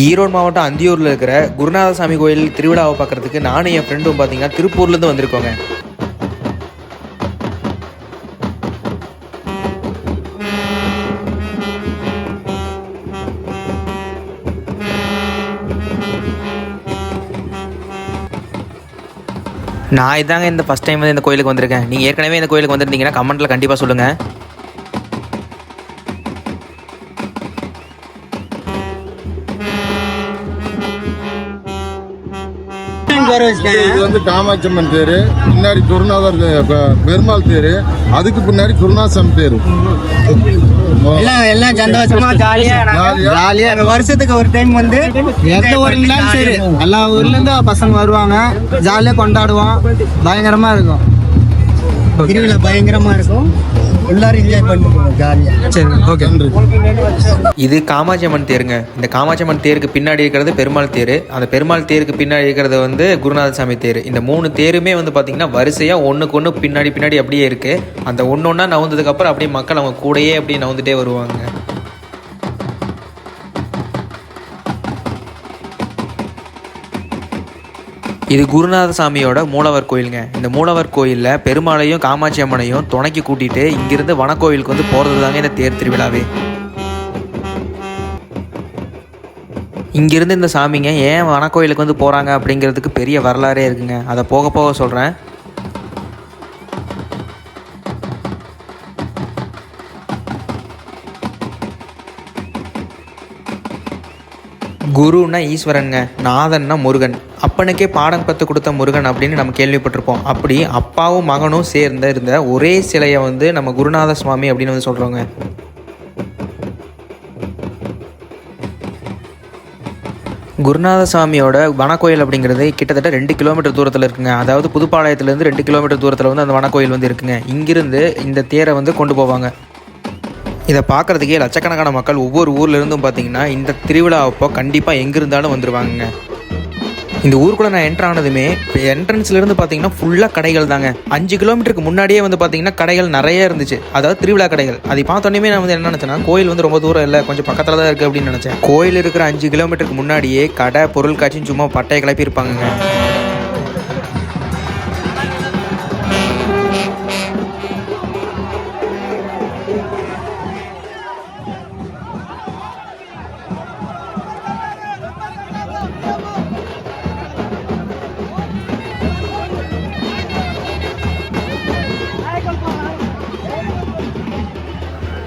ஈரோடு மாவட்டம் அந்தியூரில் இருக்கிற குருநாதசாமி கோயில் திருவிழாவை பார்க்குறதுக்கு நானும் என் ஃப்ரெண்டும் பார்த்தீங்கன்னா திருப்பூர்லேருந்து வந்திருக்கோங்க. நான் இதாங்க இந்த ஃபஸ்ட் டைம் வந்து இந்த கோயிலுக்கு வந்திருக்கேன். நீங்கள் ஏற்கனவே இந்த கோயிலுக்கு வந்திருந்தீங்கன்னா கமெண்ட்டில் கண்டிப்பாக சொல்லுங்கள் இது வந்து காமாட்சியம்மன் தேரு பின்னாடி குருநாதர் தே- பெ- பெருமாள் தேரு அதுக்கு பின்னாடி குருநாதசாமி தேரு. எல்லாம் எல்லாம் சந்தோஷமா ஜாலியா ஜாலியா. வருஷத்துக்கு ஒரு டைம் வந்து எந்த ஊர்லனாலும் சரி. எல்லா ஊர்ல இருந்து பசங்க வருவாங்க. ஜாலியா கொண்டாடுவோம். பயங்கரமா இருக்கும். திருவிழா பயங்கரமா இருக்கும். எல்லாரும் என்ஜாய் சரி ஓகே நன்றி. இது காமாட்சி அம்மன் தேருங்க. இந்த காமாட்சி அம்மன் தேருக்கு பின்னாடி இருக்கிறது பெருமாள் தேர். அந்த பெருமாள் தேருக்கு பின்னாடி இருக்கிறது வந்து குருநாதசாமி தேர். இந்த மூணு தேருமே வந்து பார்த்தீங்கன்னா வரிசையாக ஒன்றுக்கு ஒன்று பின்னாடி பின்னாடி அப்படியே இருக்குது அந்த ஒன்று ஒன்றா நவுந்ததுக்கப்புறம் அப்படியே மக்கள் அவங்க கூடயே அப்படியே நவுந்துட்டே வருவாங்க. இது குருநாத சாமியோட மூலவர் கோயிலுங்க. இந்த மூலவர் கோயிலில் பெருமாளையும் காமாட்சி அம்மனையும் துணைக்கு கூட்டிட்டு இங்கிருந்து வனக்கோயிலுக்கு வந்து போகிறது தாங்க இந்த தேர் திருவிழாவே. இங்கிருந்து இந்த சாமிங்க ஏன் வனக்கோயிலுக்கு வந்து போகிறாங்க அப்படிங்கிறதுக்கு பெரிய வரலாறே இருக்குங்க. அதை போக போக சொல்கிறேன் குருன்னா ஈஸ்வரனுங்க நாதன்னா முருகன். அப்பனுக்கே பாடம் கற்றுக் கொடுத்த முருகன் அப்படின்னு நம்ம கேள்விப்பட்டிருப்போம். அப்படி அப்பாவும் மகனும் சேர்ந்த இருந்த ஒரே சிலையை வந்து நம்ம குருநாத சுவாமி அப்படின்னு வந்து சொல்கிறோங்க குருநாத சுவாமியோட வனக்கோயில் அப்படிங்கிறது கிட்டத்தட்ட ரெண்டு கிலோமீட்டர் தூரத்தில் இருக்குங்க. அதாவது புதுப்பாளையத்துலேருந்து ரெண்டு கிலோமீட்டர் தூரத்தில் வந்து அந்த வனக்கோயில் வந்து இருக்குங்க. இங்கிருந்து இந்த தேரை வந்து கொண்டு போவாங்க. இதை பார்க்குறதுக்கே லட்சக்கணக்கான மக்கள் ஒவ்வொரு ஊர்லேருந்தும் பார்த்தீங்கன்னா இந்த திருவிழா அப்போ கண்டிப்பாக எங்கே இருந்தாலும் வந்துடுவாங்க இந்த ஊருக்குள்ளே நான் என்ட்ரு ஆனதுமே என்ட்ரன்ஸ்லேருந்து பார்த்தீங்கன்னா ஃபுல்லாக கடைகள் தாங்க அஞ்சு கிலோமீட்டருக்கு முன்னாடியே வந்து பார்த்தீங்கன்னா கடைகள் நிறைய இருந்துச்சு. அதாவது திருவிழா கடைகள். அதை பார்த்தோன்னே நான் வந்து என்ன நினச்சேன்னா கோயில் வந்து ரொம்ப தூரம் இல்லை கொஞ்சம் பக்கத்தில் தான் இருக்குது அப்படின்னு நினச்சேன். கோயில் இருக்கிற அஞ்சு கிலோமீட்டருக்கு முன்னாடியே கடை பொருள் காட்சின்னு சும்மா பட்டையை கிளப்பி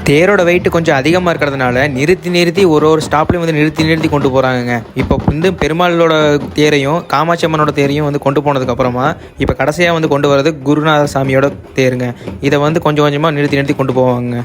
தேரோட வெயிட் கொஞ்சம் அதிகமாக இருக்கிறதுனால நிறுத்தி நிறுத்தி ஒரு ஒரு ஸ்டாப்லேயும் வந்து நிறுத்தி நிறுத்தி கொண்டு போகிறாங்க இப்போ வந்து பெருமாளோட தேரையும் காமாட்சி அம்மனோட தேரையும் வந்து கொண்டு போனதுக்கப்புறமா இப்போ கடைசியாக வந்து கொண்டு வர்றது குருநாத சாமியோட தேருங்க. இதை வந்து கொஞ்சம் கொஞ்சமாக நிறுத்தி நிறுத்தி கொண்டு போவாங்க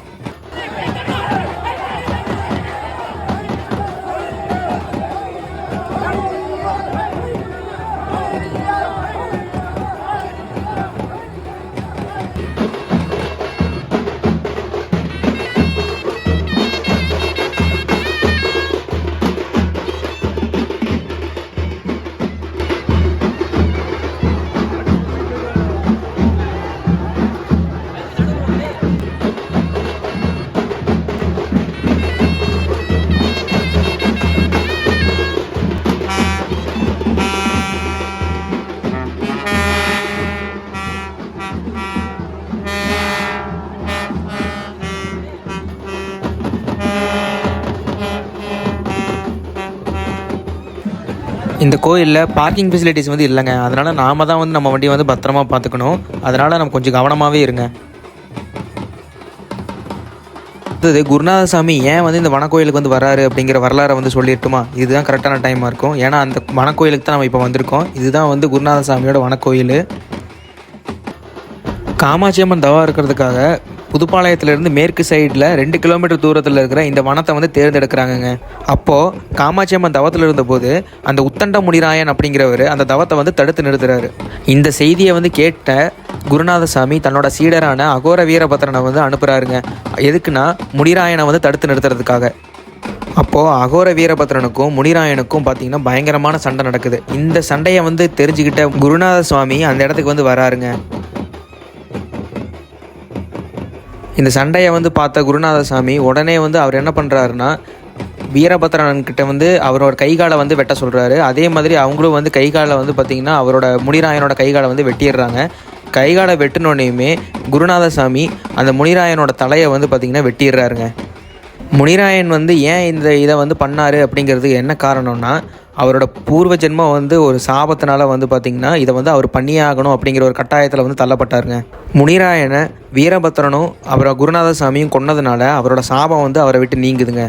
இந்த கோயிலில் பார்க்கிங் ஃபெசிலிட்டிஸ் வந்து இல்லைங்க. அதனால் நாம தான் வந்து நம்ம வண்டியை வந்து பத்திரமா பார்த்துக்கணும். அதனால் நம்ம கொஞ்சம் கவனமாகவே இருங்க. அடுத்தது குருநாதசாமி ஏன் வந்து இந்த வனக்கோயிலுக்கு வந்து வராரு அப்படிங்கிற வரலாறை வந்து சொல்லிட்டுமா இதுதான் கரெக்டான டைமாக இருக்கும். ஏன்னா அந்த வனக்கோயிலுக்கு தான் நம்ம இப்போ வந்திருக்கோம். இதுதான் வந்து குருநாதசாமியோட வனக்கோயில். காமாட்சி அம்மன் தவா இருக்கிறதுக்காக புதுப்பாளையத்திலிருந்து மேற்கு சைடில் ரெண்டு கிலோமீட்டர் தூரத்தில் இருக்கிற இந்த வனத்தை வந்து தேர்ந்தெடுக்கிறாங்கங்க. அப்போது காமாட்சி அம்மன் தவத்தில் இருந்தபோது அந்த உத்தண்ட முடிராயன் அப்படிங்கிறவர் அந்த தவத்தை வந்து தடுத்து நிறுத்துறாரு. இந்த செய்தியை வந்து கேட்ட குருநாதசாமி தன்னோட சீடரான அகோர வீரபத்ரனை வந்து அனுப்புகிறாருங்க எதுக்குன்னா முடிராயனை வந்து தடுத்து நிறுத்துறதுக்காக. அப்போது அகோர வீரபத்ரனுக்கும் முனிராயனுக்கும் பார்த்தீங்கன்னா பயங்கரமான சண்டை நடக்குது. இந்த சண்டையை வந்து தெரிஞ்சுக்கிட்ட குருநாத சுவாமி அந்த இடத்துக்கு வந்து வராருங்க. இந்த சண்டையை வந்து பார்த்த குருநாத சாமி உடனே வந்து அவர் என்ன பண்ணுறாருன்னா வீரபத்ரன் கிட்ட வந்து அவரோட கைகாலை வந்து வெட்ட சொல்கிறாரு அதே மாதிரி அவங்களும் வந்து கைகாலை வந்து பார்த்திங்கன்னா அவரோட முனிராயனோட கைகாலை வந்து வெட்டிடுறாங்க. கைகாலை வெட்டினோடனையுமே குருநாதசாமி அந்த முனிராயனோட தலையை வந்து பார்த்திங்கன்னா வெட்டிடுறாருங்க. முனிராயன் வந்து ஏன் இந்த இதை வந்து பண்ணார் அப்படிங்கிறதுக்கு என்ன காரணம்னா அவரோட பூர்வ ஜென்மம் வந்து ஒரு சாபத்தினால வந்து பார்த்திங்கன்னா இதை வந்து அவர் பண்ணியே ஆகணும் அப்படிங்கிற ஒரு கட்டாயத்தில் வந்து தள்ளப்பட்டாருங்க. முனிராயனை வீரபத்ரனும் அப்புறம் குருநாதசாமியும் கொன்னதுனால அவரோட சாபம் வந்து அவரை விட்டு நீங்குதுங்க.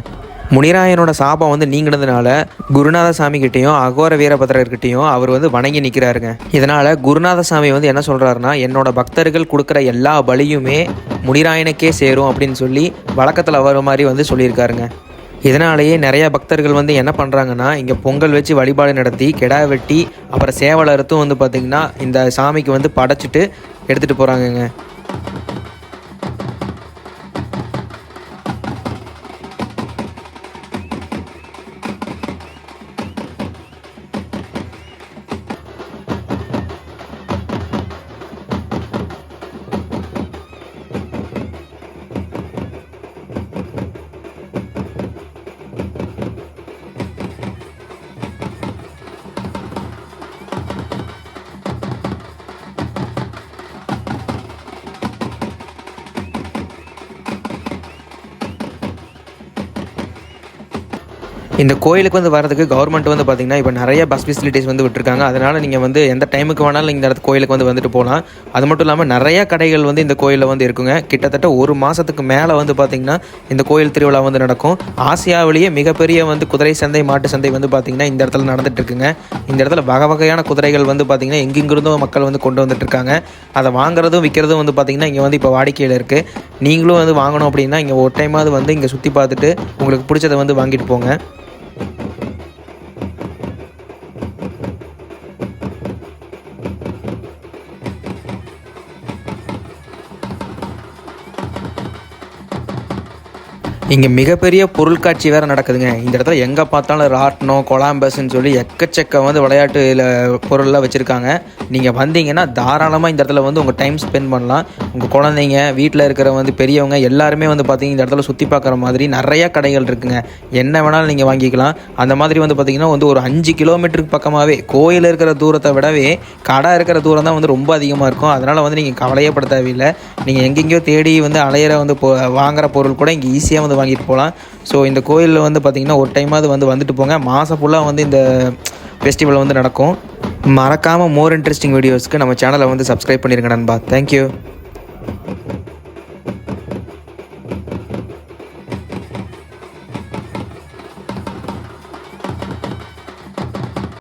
முனிராயனோட சாபம் வந்து நீங்கினதுனால குருநாதசாமி கிட்டேயும் அகோர வீரபத்ரர்கிட்டையும் அவர் வந்து வணங்கி நிற்கிறாருங்க இதனால் குருநாதசாமி வந்து என்ன சொல்கிறாருன்னா என்னோட பக்தர்கள் கொடுக்குற எல்லா பலியுமே முனிராயனுக்கே சேரும் அப்படின்னு சொல்லி வழக்கத்தில் வர மாதிரி வந்து சொல்லியிருக்காருங்க. இதனாலேயே நிறைய பக்தர்கள் வந்து என்ன பண்ணுறாங்கன்னா இங்கே பொங்கல் வச்சு வழிபாடு நடத்தி கெடா வெட்டி அப்புறம் சேவல் அறுத்தும் வந்து பார்த்திங்கன்னா இந்த சாமிக்கு வந்து படைச்சிட்டு எடுத்துகிட்டு போகிறாங்கங்க இந்த கோயிலுக்கு வந்து வரதுக்கு கவர்மெண்ட் வந்து பார்த்தீங்கன்னா இப்போ நிறைய பஸ் ஃபெசிலிட்டிஸ் வந்து விட்டுருக்காங்க. அதனால் நீங்கள் வந்து எந்த டைமுக்கு வேணாலும் இந்த இடத்து கோயிலுக்கு வந்து வந்துட்டு போகலாம். அது மட்டும் இல்லாமல் நிறைய கடைகள் வந்து இந்த கோயிலில் வந்து இருக்குங்க. கிட்டத்தட்ட ஒரு மாதத்துக்கு மேலே வந்து பார்த்திங்கன்னா இந்த கோயில் திருவிழா வந்து நடக்கும். ஆசியாவிலேயே மிகப்பெரிய வந்து குதிரை சந்தை மாட்டு சந்தை வந்து பார்த்திங்கன்னா இந்த இடத்துல நடந்துட்டு இருக்குங்க இந்த இடத்துல வகை வகையான குதிரைகள் வந்து பார்த்திங்கன்னா எங்கெங்கிருந்தும் மக்கள் வந்து கொண்டு வந்துட்டு இருக்காங்க அதை வாங்குறதும் விற்கிறதும் வந்து பார்த்திங்கன்னா இங்கே வந்து இப்போ வாடிக்கையில் இருக்குது நீங்களும் வந்து வாங்கணும் அப்படின்னா இங்கே ஒரு டைமாவது வந்து இங்கே சுற்றி பார்த்துட்டு உங்களுக்கு பிடிச்சதை வந்து வாங்கிட்டு போங்க. இங்கே மிகப்பெரிய பொருட்காட்சி வேறு நடக்குதுங்க. இந்த இடத்துல எங்கே பார்த்தாலும் ராட்னம் கொலாம்பஸ்ன்னு சொல்லி எக்கச்சக்க வந்து விளையாட்டு பொருள்லாம் வச்சுருக்காங்க. நீங்கள் வந்தீங்கன்னா தாராளமாக இந்த இடத்துல வந்து உங்கள் டைம் ஸ்பெண்ட் பண்ணலாம். உங்கள் குழந்தைங்க வீட்டில் இருக்கிற வந்து பெரியவங்க எல்லாருமே வந்து பார்த்தீங்கன்னா இந்த இடத்துல சுற்றி பார்க்குற மாதிரி நிறையா கடைகள் இருக்குங்க. என்ன வேணாலும் நீங்கள் வாங்கிக்கலாம். அந்த மாதிரி வந்து பார்த்தீங்கன்னா வந்து ஒரு அஞ்சு கிலோமீட்டருக்கு பக்கமாகவே கோயில் இருக்கிற தூரத்தை விடவே கடை இருக்கிற தூரம் தான் வந்து ரொம்ப அதிகமாக இருக்கும். அதனால் வந்து நீங்கள் கவலையப்பட தேவையில்லை. நீங்கள் எங்கெங்கேயோ தேடி வந்து அலையிற வந்து வாங்குற பொருள் கூட இங்கே ஈஸியாக வந்து வாங்கிட்டு போகலாம். ஸோ இந்த கோயிலில் வந்து பார்த்திங்கன்னா ஒரு டைமாவது வந்து வந்துட்டு போங்க. மாதம் ஃபுல்லாக வந்து இந்த ஃபெஸ்டிவல் வந்து நடக்கும். மறக்காமல் மோர் இன்ட்ரெஸ்டிங் வீடியோஸ்க்கு நம்ம சேனலை வந்து சப்ஸ்கிரைப் பண்ணிடுங்க நண்பா. தேங்க்யூ